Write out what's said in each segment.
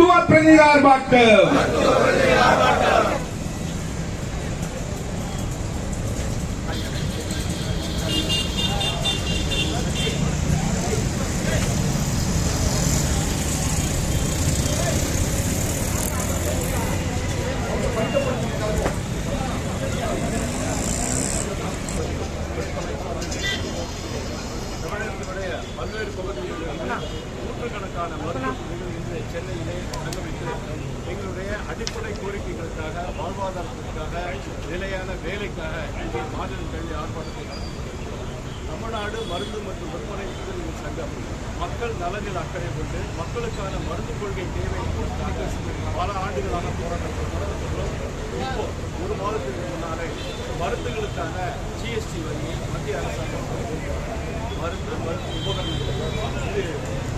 மருத்துவ பிரதிகார் ஆர்ப்பாட்டம் பல்வேறு பகுதிகளில் நூற்றுக்கணக்கான மருத்துவர்கள் இன்று சென்னையிலே தங்கவைத்து எங்களுடைய அடிப்படை கோரிக்கைகளுக்காக வாழ்வாதாரத்திற்காக நிலையான வேலைக்காக இங்கே மாநில கல்வி ஆர்ப்பாட்டத்தை நடத்துகிறோம் தமிழ்நாடு மருந்து மற்றும் விற்பனை கூட்டுறவு சங்கம் மக்கள் நலனில் அக்கறை கொண்டு மக்களுக்கான மருந்து கொள்கை தேவை பல ஆண்டுகளாக போராட்டத்தை தொடர்ந்து ஒரு மாதத்துக்கு முன்னாலே மருந்துகளுக்கான ஜிஎஸ்டி வரியை மத்திய அரசாங்கம் மருந்து மருந்து உபகரணங்கள் இது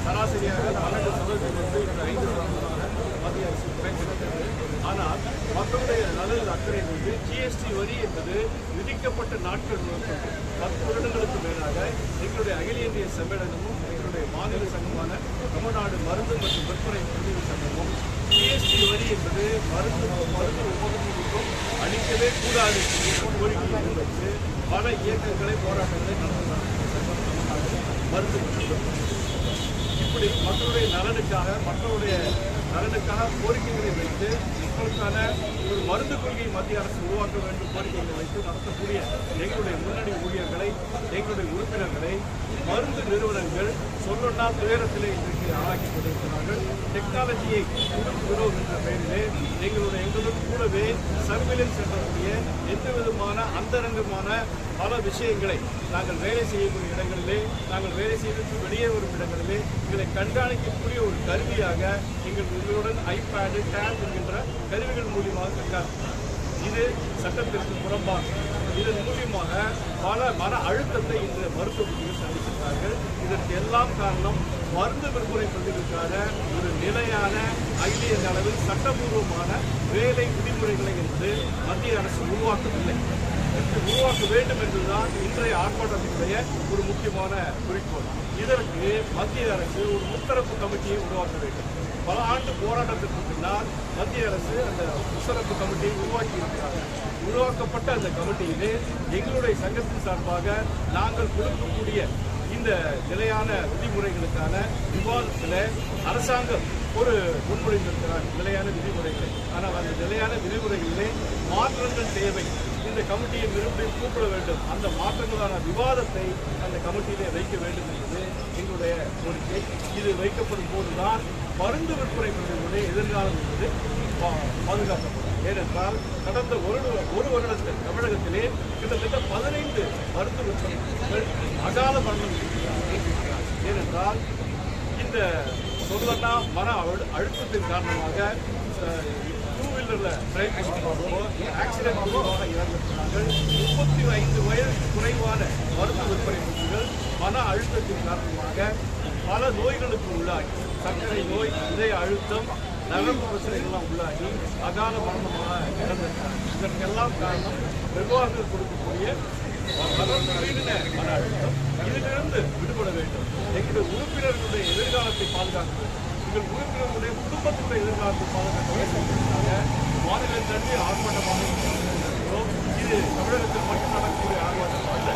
சராசரியாக பன்னெண்டு சதவீதத்திலிருந்து இந்த ஐந்து சதவீதமாக மத்திய அரசு குறைந்திருக்கிறது ஆனால் மக்களுடைய நலனில் அக்கறை வந்து ஜிஎஸ்டி வரி என்பது விதிக்கப்பட்ட நாட்கள் பத்து வருடங்களுக்கு மேலாக எங்களுடைய அகில இந்திய சம்மேளனமும் எங்களுடைய மாநில சங்கமான தமிழ்நாடு மருந்து மற்றும் விற்பனை பிரதிநிதி சங்கமும் ஜிஎஸ்டி வரி என்பது மருந்து மருந்து உபகரணங்களுக்கும் அளிக்கவே கூடாது. என்ற கோரிக்கையை முன்வைத்து பல இயக்கங்களை போராட்டங்களை நடத்தினார் மருந்து இப்படி மக்களுடைய நலனுக்காக மக்களுடைய நலனுக்காக கோரிக்கைகளை வைத்து மக்களுக்கான ஒரு மருந்து கொள்கை மத்திய அரசு உருவாக்க வேண்டும் கோரிக்கைகளை வைத்து நடத்தக்கூடிய எங்களுடைய முன்னணி ஊழியர்களை எங்களுடைய உறுப்பினர்களை மருந்து நிறுவனங்கள் சொல்லொன்னா துயரத்திலே இன்றைக்கு ஆளாக்கி கொண்டிருக்கிறார்கள். டெக்னாலஜியை கொடுக்கிறோம் என்ற பெயரிலே எங்களுடைய எங்களுடன் கூடவே சர்வேலன்ஸ் என்றக்கூடிய எந்த விதமான அந்தரங்கமான பல விஷயங்களை நாங்கள் வேலை செய்யக்கூடிய இடங்களிலே நாங்கள் வேலை செய்வதற்கு வெளியே வரும் இடங்களிலே இதை கண்காணிக்கக்கூடிய ஒரு கருவியாக எங்கள் உங்களுடன் ஐபேடு டேப் என்கின்ற கருவிகள் மூலியமாக கண்காணிக்கிறார். இது சட்டத்திற்கு புறம்பாகும் இதன் மூலியமாக பல மன அழுத்தத்தை இன்று மருத்துவமனையில் சந்திக்கிறார்கள் இதற்கு எல்லாம் காரணம் மருந்து விற்பனை கொண்டிருக்கான ஒரு நிலையான அகில இந்திய அளவில் சட்டபூர்வமான வேலை விதிமுறைகளை என்று மத்திய அரசு உருவாக்கவில்லை. என்று உருவாக்க வேண்டும் என்றுதான் இன்றைய ஆர்ப்பாட்டத்தினுடைய ஒரு முக்கியமான குறிக்கோள். இதற்கு மத்திய அரசு ஒரு முத்தரப்பு கமிட்டியை உருவாக்க வேண்டும். பல ஆண்டு போராட்டத்திற்கு பின்னால் மத்திய அரசு அந்த முத்தரப்பு கமிட்டியை உருவாக்கி இருக்கிறாங்க. உருவாக்கப்பட்ட அந்த கமிட்டியிலே எங்களுடைய சங்கத்தின் சார்பாக நாங்கள் கொடுக்கக்கூடிய இந்த நிலையான விதிமுறைகளுக்கான விவாதத்தில் அரசாங்கம் ஒரு முன்மொழிந்திருக்கிறார் நிலையான விதிமுறைகளை. ஆனால் அந்த நிலையான விதிமுறைகளிலே மாற்றங்கள் தேவை. இந்த கமிட்டியை விரும்பி கூப்பிட வேண்டும். அந்த மாற்றங்களான விவாதத்தை அந்த கமிட்டியிலே வைக்க வேண்டும் என்பது எங்களுடைய கோரிக்கை. இது வைக்கப்படும் போதுதான் மருந்து விற்பனை பிரதிகளுடைய எதிர்காலம் என்பது பாதுகாக்கப்படும். ஏனென்றால் கடந்த ஒரு ஒரு வருடத்தில் தமிழகத்திலே கிட்டத்தட்ட பதினைந்து மருத்துவர்கள் அகால மரணம் ஏனென்றால் இந்த சொல்லனா மன அழு- அழுத்தத்தின் காரணமாக டூ வீலரில் டிரைவ் பண்ணுறப்போ ஆக்சிடென்ட் மூலமாக இறந்திருக்கிறார்கள். முப்பத்தி ஐந்து வயது குறைவான மருந்து விற்பனை முடிவுகள் மன அழுத்தத்தின் காரணமாக பல நோய்களுக்கு உள்ளாகி சர்க்கரை நோய் இதய அழுத்தம் நரம்பு பிரச்சனைகள்லாம் உள்ளாகி அகால மரணமாக இறந்திருக்கிறார்கள் இதற்கெல்லாம் காரணம் நிர்வாகங்கள் கொடுக்கக்கூடிய இதிலிருந்து விடுபட வேண்டும். எங்களுடைய உறுப்பினர்களுடைய எதிர்காலத்தை பாதுகாக்க வேண்டும். எங்கள் உறுப்பினர்களுடைய குடும்பத்தினுடைய எதிர்காலத்தை பாதுகாக்க வேண்டும். என்பதற்காக தள்ளி ஆர்ப்பாட்டமாக இது தமிழகத்தில் மட்டும் நடக்கக்கூடிய ஆர்ப்பாட்டம் அல்ல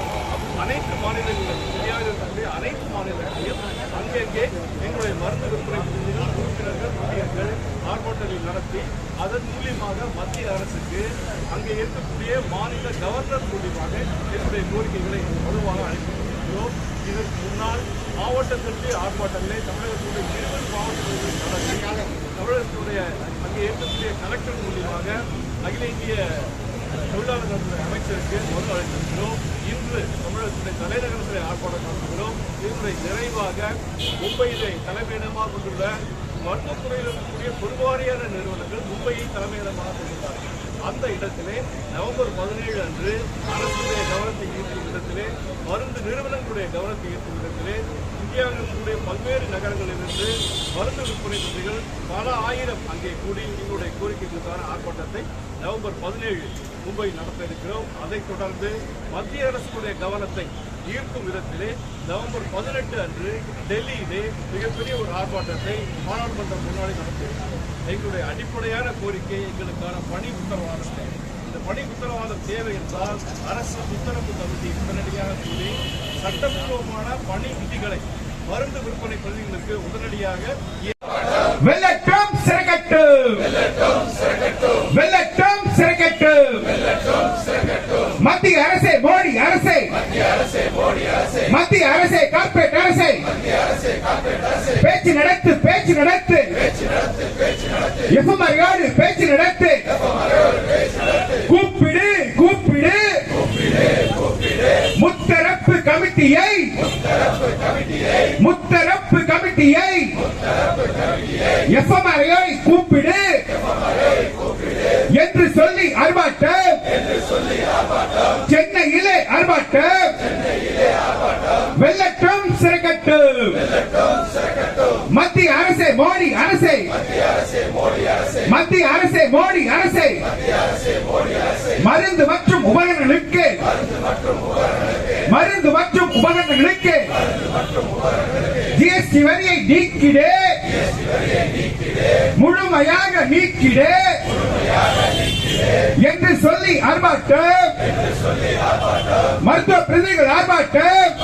அனைத்து மாநிலங்களிலும் இந்தியாவில் இருக்கக்கூடிய அனைத்து மாநிலங்களிலும் அங்கங்கே எங்களுடைய மருந்து விற்பனை பிரதிநிதிகள் ஊழியர்கள் ஆர்ப்பாட்டங்களை நடத்தி அதன் மூலியமாக மத்திய அரசுக்கு அங்கே இருக்கக்கூடிய மாநில கவர்னர் மூலியமாக என்னுடைய கோரிக்கைகளை வலுவாக அழைக்கிறோம் இதற்கு முன்னால் மாவட்டத்திற்கு ஆர்ப்பாட்டங்களை தமிழகத்துடைய இருபது மாவட்டங்களில் நடத்தி தமிழகத்துடைய அங்கே இருக்கக்கூடிய கலெக்டர் மூலியமாக அகில இந்திய தொழிலாளர் அமைச்சருக்கு மனு அளித்திருக்கிறோம். இன்று தமிழகத்துடைய தலைநகரத்திலே ஆர்ப்பாட்டம் நடத்துகிறோம். இதனுடைய நிறைவாக மும்பையிலே தலைமையிடமாக கொண்டுள்ள மருத்துவத்துறையில் இருக்கக்கூடிய பெருவாரியான நிறுவனங்கள் மும்பையை தலைமையிடமாக கொண்டிருந்தார்கள் அந்த இடத்திலே நவம்பர் பதினேழு அன்று அரசுடைய கவனத்தை ஈர்க்கும் இடத்திலே மருந்து நிறுவனங்களுடைய கவனத்தை ஈர்க்கும் இடத்திலே இந்தியாவில் இருக்கக்கூடிய பல்வேறு நகரங்களிலிருந்து மருந்து விற்பனை தொழில்கள் பல ஆயிரம் அங்கே கூடி எங்களுடைய கோரிக்கைகளுக்கான ஆர்ப்பாட்டத்தை நவம்பர் பதினேழு மும்பை நடத்த இருக்கிறோம். அதைத் தொடர்ந்து மத்திய அரசுடைய கவனத்தை ஈர்க்கும் விதத்திலே நவம்பர் பதினெட்டு அன்று டெல்லியிலே மிகப்பெரிய ஒரு ஆர்ப்பாட்டத்தை பாராளுமன்ற முன்னாடி நடத்தியிருக்கிறோம். எங்களுடைய அடிப்படையான கோரிக்கை எங்களுக்கான பணி உத்தரவாதத்தை. இந்த பணி உத்தரவாதம் தேவை என்றால் அரசு உத்தரவு தகுதி உடனடியாக கூறி சட்டப்பூர்வமான பணி விதிகளை மருந்து விற்பனை பிரதிகளுக்கு உடனடியாக வெள்ளட்டம் சிறகட்டு வெள்ளட்டம் சிறகட்டு மத்திய அரசே மோடி அரசே. மத்திய அரசே கார்ப்பரேட் அரசே. பேச்சு நடத்து பேச்சு நடத்து. எஃப்எம்ஆர் பேச்சு நடத்து கூப்பிடு கூப்பிடு முத்தரப்பு கமிட்டியை முத்தரப்பு கமிட்டியை எஃப்எம்ஆரை கூப்பிடு என்று சொல்லி ஆர்ப்பாட்டம். சென்னையிலே ஆர்ப்பாட்டம். வெள்ளட்டம் சிறகட்டு மத்திய அரசே மோடி அரசே. மத்திய அரசே மோடி அரசே மருந்து மற்றும் உபகரணங்களுக்கு மருந்து மற்றும் உபகரணங்களுக்கு ஜிஎஸ்டி வரியை நீக்கிடு. முழுமையாக நீக்கிடு. என்று சொல்லி ஆர்ப்பாட்டம் மருத்துவ பிரதிகள் ஆர்ப்பாட்டம்